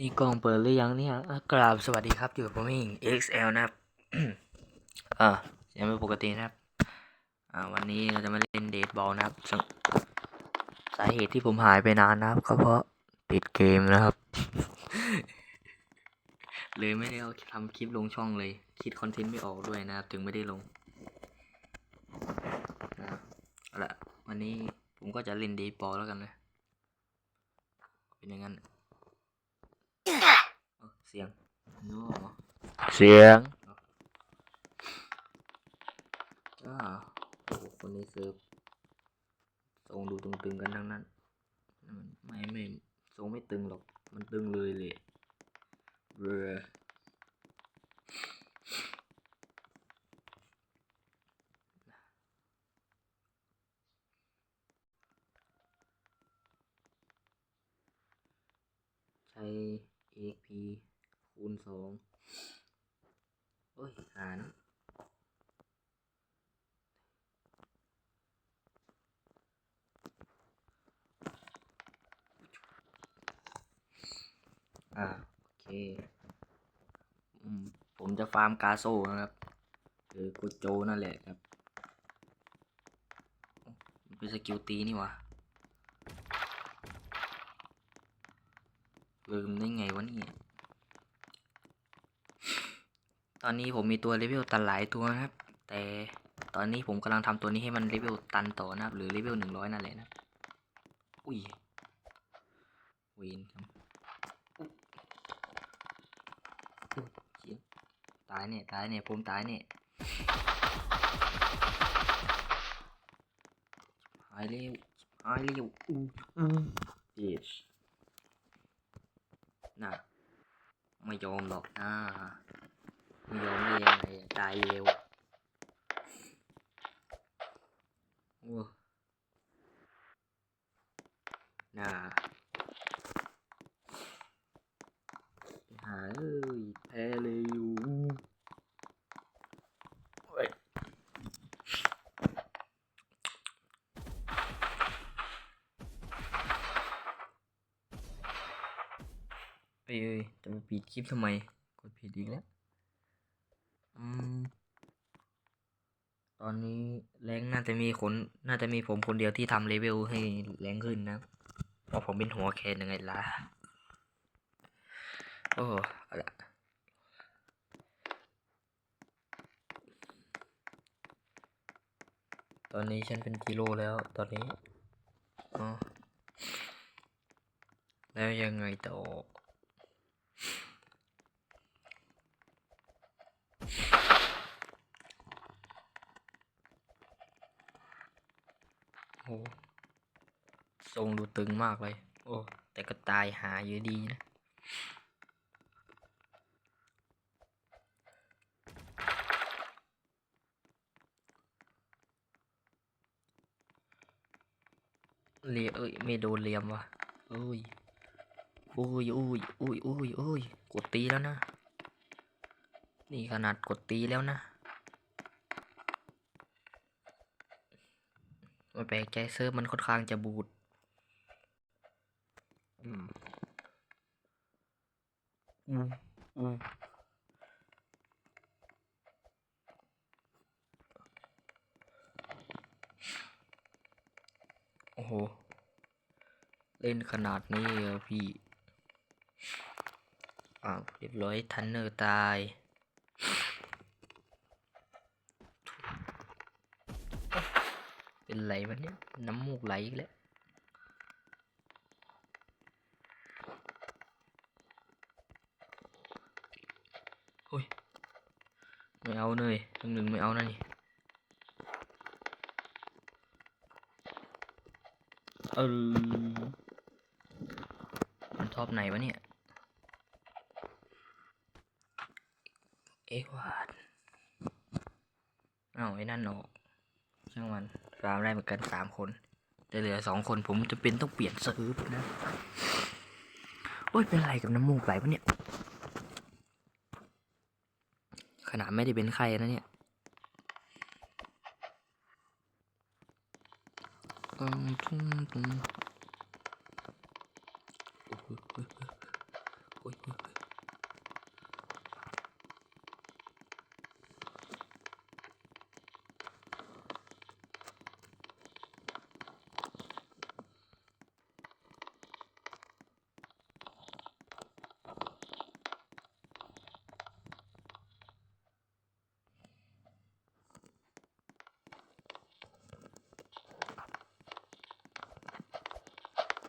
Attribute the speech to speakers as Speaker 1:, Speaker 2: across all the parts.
Speaker 1: นี่กล้องเปิดหรือยังเนี่ยอะกราบสวัสดีครับ อยู่กับผมเอง XL นะครับอ่าเสียงเป็นปกตินะครับ อ่า วันนี้เราจะมาเล่นเดทบอลนะครับสาสาเหตุที่ผมหายไปนานนะครับก็เพราะติดเกมนะครับ เลยไม่ได้เอาทำคลิปลงช่องเลย คิดคอนเทนต์ไม่ออกด้วยนะครับ ถึงไม่ได้ลงนะครับละวันนี้ผมก็จะเล่นเดทบอลแล้วกันนะ เป็นอย่างนั้น สียงโน้เสียงอ่าโอ้โหคนนี้เซิร์ฟทรงดูตึงๆกันทั้งนั้นอืมไม่ไม่ทรงไม่ตึงหรอก มันตึงเลยเลยเรือใช้ EXP คูณสองโอ้ยหารอ่าโอเคผมจะฟาร์มกาโซนะครับคือกุโจนั่นแหละครับเป็นสกิลตีนี่วะลืมได้ไงวะเนี่ย ต อนนี้ผมมีตัวเลเวลตันหลายตัวนะครับ แต่ตอนนี้ผมกำลังทำตัวนี้ให้มันเลเวลตันต่อนะครับ หรือเลเวลหนึ่งร้อยนั่นแหละนะอุ้ยเวนครับเชี่ยตายเนี่ยตายเนี่ยผมตายเนี่ยหายเร็วหายเร็วอู้อู้เยชน่ะไม่ยอมหรอกนะ ยอมได้ยังไงตายเร็วโอ้น่าหาเอ้ยแพ้เร็วเว้ยเอ้ยเอ้ยจะมาปิดคลิปทำไม กดผิดอีกแล้ว ตอนนี้แรงน่าจะมีคน น่าจะมีผมคนเดียวที่ทำเลเวลให้แรงขึ้นนะ เพราะผมเป็นหัวแคนยังไงล่ะ โอ้อะตอนนี้ฉันเป็นกิโลแล้วตอนนี้อ๋อแล้วยังไงต่อ ทรงดูตึงมากเลย โอ้ แต่ก็ตายหาอยู่ดีนะ เลียเอ้ย ไม่โดนเลียมว่ะเอ้ยอุ้ยอุ้ยอุ้ยอุ้ยอุ้ยกดตีแล้วนะ นี่ขนาดกดตีแล้วนะ ไม่แปลกใจเซิร์ฟมันค่อนข้างจะบูดอืมอืมอืมโอ้โห เล่นขนาดนี้เหรอพี่ อ้าว เรียบร้อยทันเนอร์ตาย เป็นไรวะเนี่ย น้ำมูกไหลอีกแล้ว โอ้ย ไม่เอาเลยทั้งหนึ่งไม่เอานะนี่ เออมันท็อปไหนวะเนี่ย เอ็กวาดเอาไอ้นั่นออกช่างมัน ฟาร์มได้เหมือนกันสามคนแต่เหลือสองคนผมจะเป็นต้องเปลี่ยนซื้อนะ โอ้ยเป็นอะไรกับน้ำมูกไหลวะเนี่ย ขนาดไม่ได้เป็นไข้นะเนี่ยอืมตุ้มตุ้มโอ้ย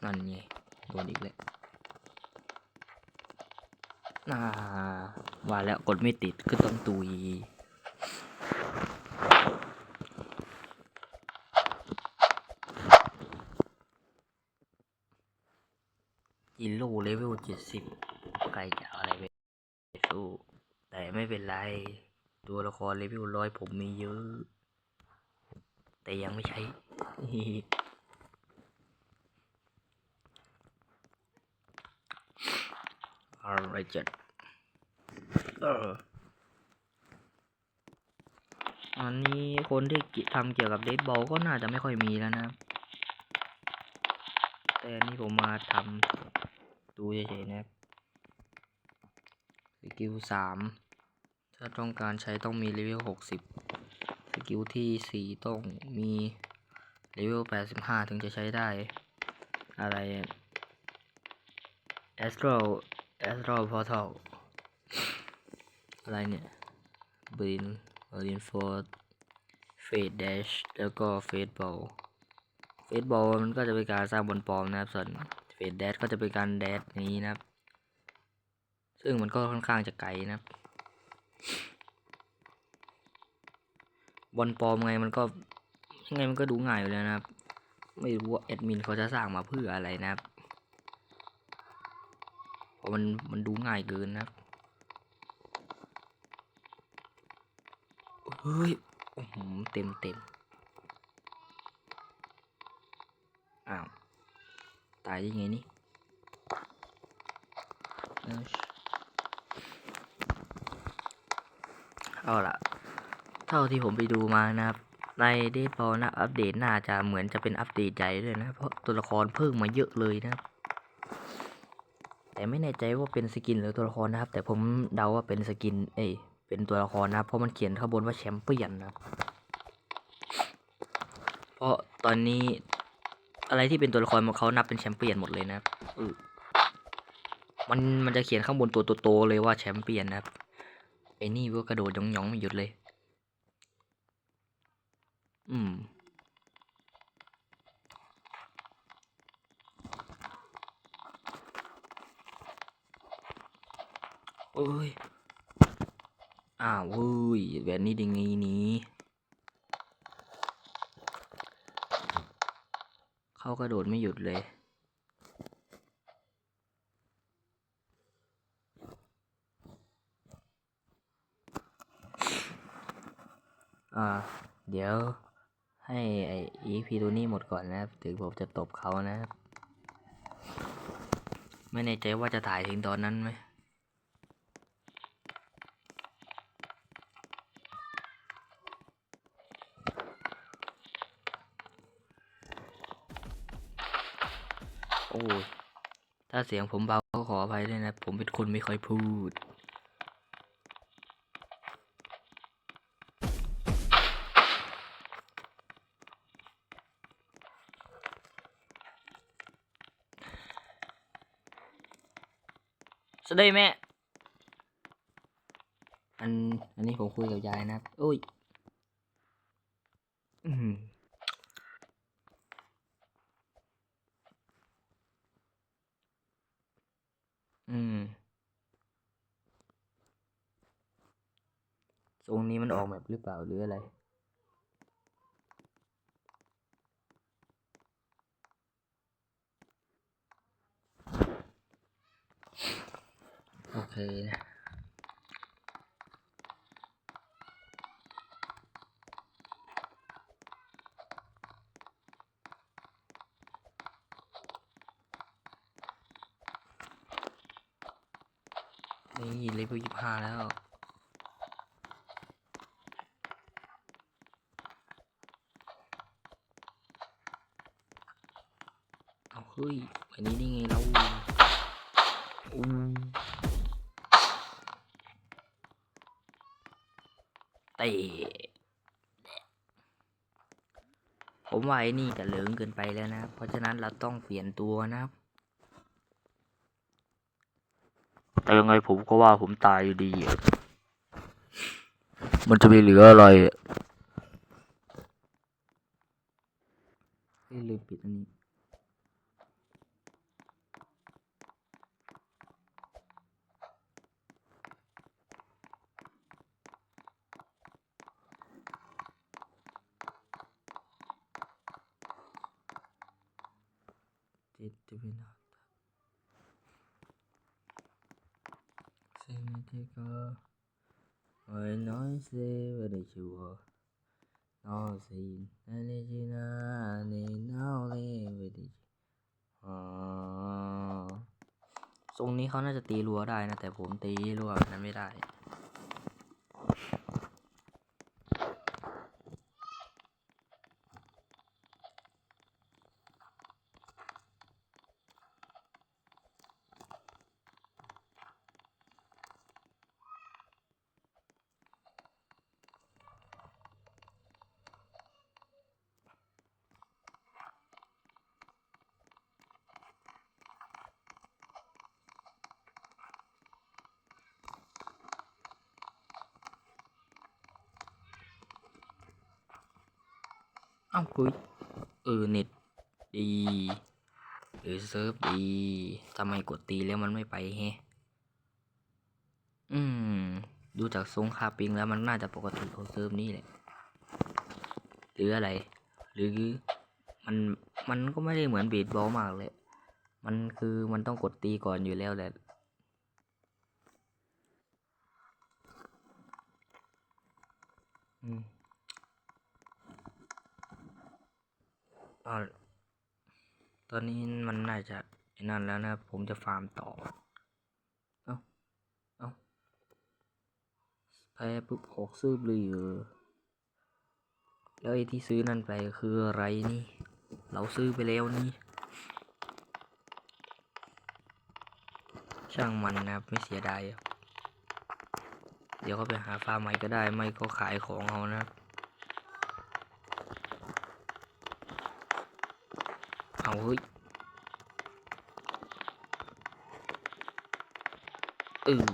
Speaker 1: นั่นไงโดนอีกแล้วน่าว่าแล้วกดไม่ติดก็ต้องตุยกิโลเลเวลเจ็ดสิบใครจะเอาอะไรไปสู้ แต่ไม่เป็นไร ตัวละครเลเวลร้อยผมมีเยอะ แต่ยังไม่ใช้ อะไรจัดเอออันนี้คนที่ทำเกี่ยวกับเดทบอลก็น่าจะไม่ค่อยมีแล้วนะ แต่อันนี่ผมมาทำดูเฉยๆนะสกิลสามถ้าต้องการใช้ต้องมีเลเวลหกสิบสกิลที่สี่ต้องมีเลเวลแปดสิบห้าถึงจะใช้ได้ อะไร Astral Astral Portal อะไรเนี่ย Brin Brin Ford Fade Dash แล้วก็ Fade Ball เฟสบอลมันก็จะเป็นการสร้างบนปลอมนะครับ ส่วนเฟสแดชก็จะเป็นการแดชนี้นะครับ ซึ่งมันก็ค่อนข้างจะไกลนะครับบอลปลอมไงมันก็ยังไงมันก็ดูง่ายอยู่แล้วนะครับ ไม่รู้ว่าแอดมินเขาจะสร้างมาเพื่ออะไรนะครับ เพราะมันมันดูง่ายเกินนะครับเฮ้ยโอ้โหเต็มเต็มอ้าว ตายได้ไงนี่เอาล่ะ เท่าที่ผมไปดูมานะครับ ในเดทบอนะ อัปเดตน่าจะเหมือนจะเป็นอัปเดตใหญ่ด้วยนะ เพราะตัวละครเพิ่มมาเยอะเลยนะครับ แต่ไม่แน่ใจว่าเป็นสกินหรือตัวละครนะครับ แต่ผมเดาว่าเป็นสกิน เอ้ยเป็นตัวละครนะครับเพราะมันเขียนข้างบนว่าแชมเปี้ยนนะเพราะตอนนี้อะไรที่เป็นตัวละครของเขานับเป็นแชมเปี้ยนหมดเลยนะครับมันมันจะเขียนข้างบนตัวโตๆเลยว่าแชมเปี้ยนนะครับไอ้นี่ก็กระโดดหยองๆไม่หยุดเลย อืม โอ้ย อ้าวเฮ้ยแบบนี้ดีไงนี้เขากระโดดไม่หยุดเลย อ่า เดี๋ยวให้ไอ EP ตัวนี้หมดก่อนนะครับ ถึงผมจะตบเขานะครับ ไม่แน่ใจว่าจะถ่ายถึงตอนนั้นไหม โอ้ยถ้าเสียงผมเบาก็ขออภัยด้วยนะ ผมเป็นคนไม่ค่อยพูด สวัสดีแม่ อัน อันนี้ผมคุยกับยายนะครับอุ้ย อืม อืมทรงนี้มันออกแบบหรือเปล่าหรืออะไร โอเคนะ นี่เลเวลยี่ห้าแล้วเอาเฮ้ยวันนี้นี่ไงเราอู้เตะผมว่าไอ้นี่จะเหลืองเกินไปแล้วนะ เพราะฉะนั้นเราต้องเปลี่ยนตัวนะครับ แต่ยังไงผมก็ว่าผมตายอยู่ดี มันจะมีเหลืออะไรเอ้ยลืมปิดอันนี้ take a Ôi nói xe về đây chùa Nó xin Anh đi chi na Nì nào lên về đây อ๋อทรงนี้เขาน่าจะตีรั้วได้นะ แต่ผมตีรั้วนั้นไม่ได้ อ้าเฮ้ยเออเน็ตดีหรือเซิร์ฟดีทำไมกดตีแล้วมันไม่ไปแฮอืม ดูจากทรงคาปิงแล้วมันน่าจะปกติของเซิร์ฟนี้แหละ หรืออะไร หรือมันมันก็ไม่ได้เหมือนเบสบอลมากเลย มันคือมันต้องกดตีก่อนอยู่แล้วแหละอืม ตอนนี้มันน่าจะนั่นแล้วนะผมจะฟาร์มต่อ เอ้า เอ้าแพ้ปุ๊บหกซื้อเลยเหรอแล้วไอ้ที่ซื้อนั่นไปคืออะไรนี่ เราซื้อไปแล้วนี่ ช่างมันนะครับไม่เสียดาย เดี๋ยวก็ไปหาฟาร์มใหม่ก็ได้ ไม่ก็ขายของเอานะครับ เอาเฮ้ยเออ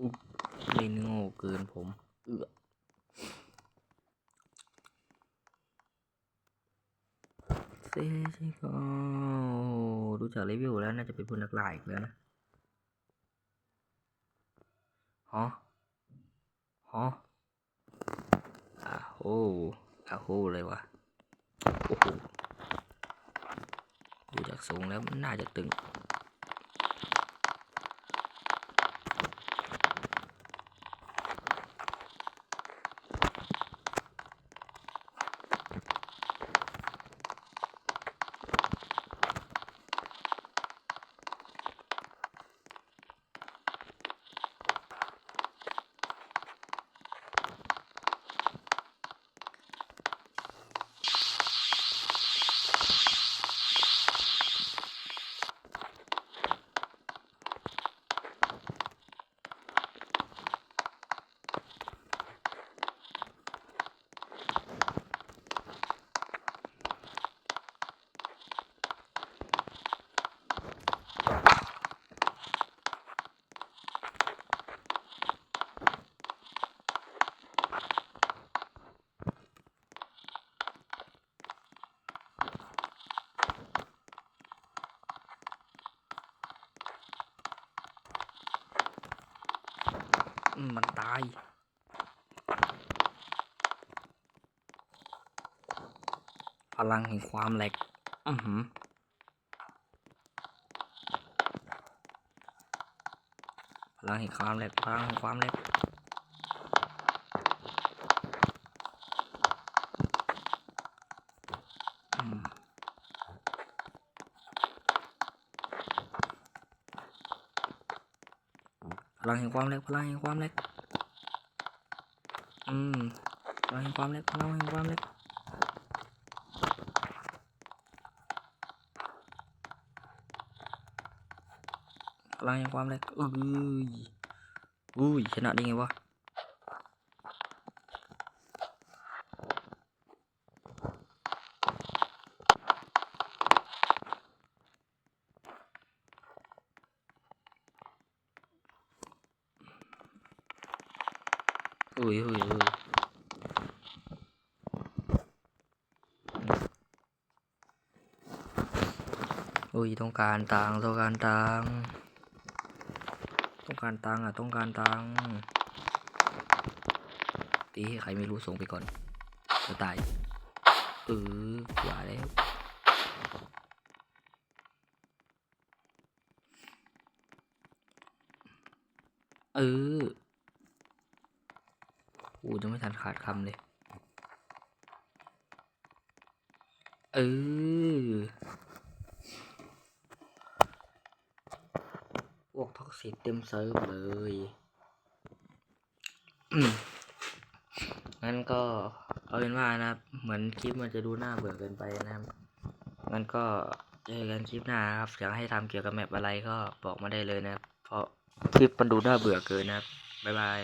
Speaker 1: อุ๊บเล่นโง่เกินผมเอือเซชิโกดูจากรีวิวแล้วน่าจะเป็นพลนักล่าอีกแล้วนะฮะฮะ อ่าโหอาโหเลยวะโอ้โหดูจากทรงแล้วมันน่าจะตึง มันตายพลังแห่งความแหลกอือหือพลังแห่งความแหลกพลังแห่งความแหลก ลังแห่งความเล็กพลังแห่งความเล็ก อืมพลังแห่งความเล็กพลังแห่งความเล็กพลังแห่งความเล็กอุ้ยอุ้ยชนะได้ไงวะ อุ้ยอุ้ยอุ้ยอุ้ยต้องการตังต้องการตังต้องการตังอะต้องการตังตีให้ใครไม่รู้ส่งไปก่อนจะตายเออขวาแล้วเออ อ้ยังไม่ทันขาดคำเลย เออ พวกท็อกซิตเต็มเซิร์ฟเลยงั้นก็เอาเป็นว่านะครับ เหมือนคลิปมันจะดูน่าเบื่อเกินไปนะครับงั้นก็เจอกันคลิปหน้าครับอยากให้ทำเกี่ยวกับแมปอะไรก็บอกมาได้เลยนะครับ เพราะคลิปมันดูน่าเบื่อเกินนะครับบ๊ายบาย